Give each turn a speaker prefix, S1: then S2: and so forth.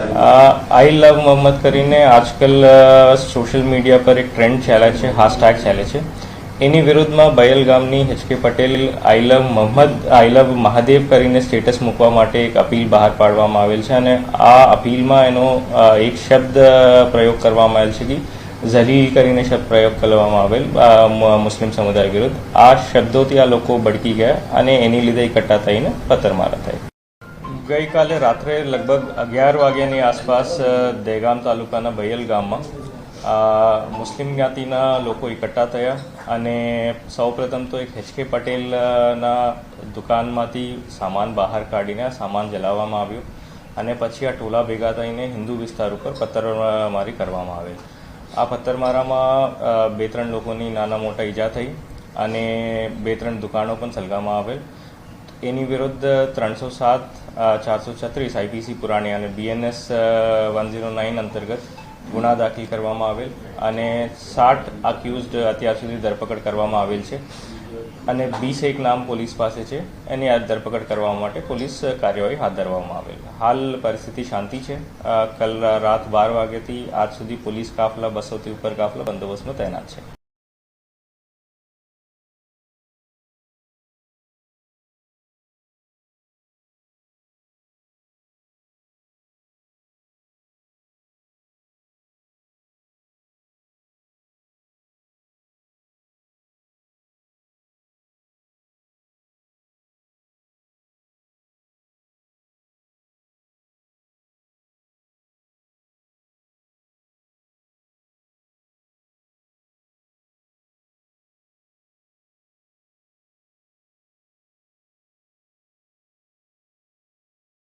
S1: આઈ love Mohammad કરીને આજકાલ social media પર એક ટ્રેન્ડ ચાલે છે હાશટેગ ચાલે છે. એની વિરુદ્ધમાં બયલ ગામની HK Patel I love Mohammad I love Mahadev કરીને સ્ટેટસ મૂકવા માટે એક અપીલ બહાર પાડવામાં આવેલ છે અને આ અપીલમાં એનો એક શબ્દ પ્રયોગ કરવામાં આવેલ છે કે ઝલીલ કરીને શબ્દ પ્રયોગ કરવામાં આવેલ મુસ્લિમ સમુદાય વિરુદ્ધ. આ શબ્દોથી આ લોકો ભડકી ગયા અને એની લીધે એકઠા થઈને પથ્થરમારા થઈ ગઈકાલે રાત્રે લગભગ અગિયાર વાગ્યાની આસપાસ દહેગામ તાલુકાના બયલ ગામમાં મુસ્લિમ જ્ઞાતિના લોકો એકઠા થયા અને સૌપ્રથમ તો એક એચકે પટેલના દુકાનમાંથી સામાન બહાર કાઢીને સામાન જલાવવામાં આવ્યું અને પછી આ ટોલા ભેગા થઈને હિન્દુ વિસ્તાર ઉપર પથ્થરમારી કરવામાં આવેલ. આ પથ્થરમારામાં બે ત્રણ લોકોની નાના મોટા ઈજા થઈ અને બે ત્રણ દુકાનો પણ સલગાવવામાં આવેલ. એની વિરુદ્ધ ત્રણસો સાત ચારસો છત્રીસ આઈપીસી પુરાણી અને બીએનએસ વન ઝીરો નાઇન અંતર્ગત ગુના દાખલ કરવામાં આવેલ અને સાઠ અક્યુઝડ અત્યાર સુધી ધરપકડ કરવામાં આવેલ છે. અને વીસ એક નામ પોલીસ પાસે છે. એની આ ધરપકડ કરવા માટે પોલીસ કાર્યવાહી હાથ ધરવામાં આવેલ. હાલ પરિસ્થિતિ શાંતિ છે. કલ રાત બાર વાગ્યાથી આજ સુધી પોલીસ કાફલા, બસોથી ઉપર કાફલા બંદોબસ્તમાં તૈનાત છે.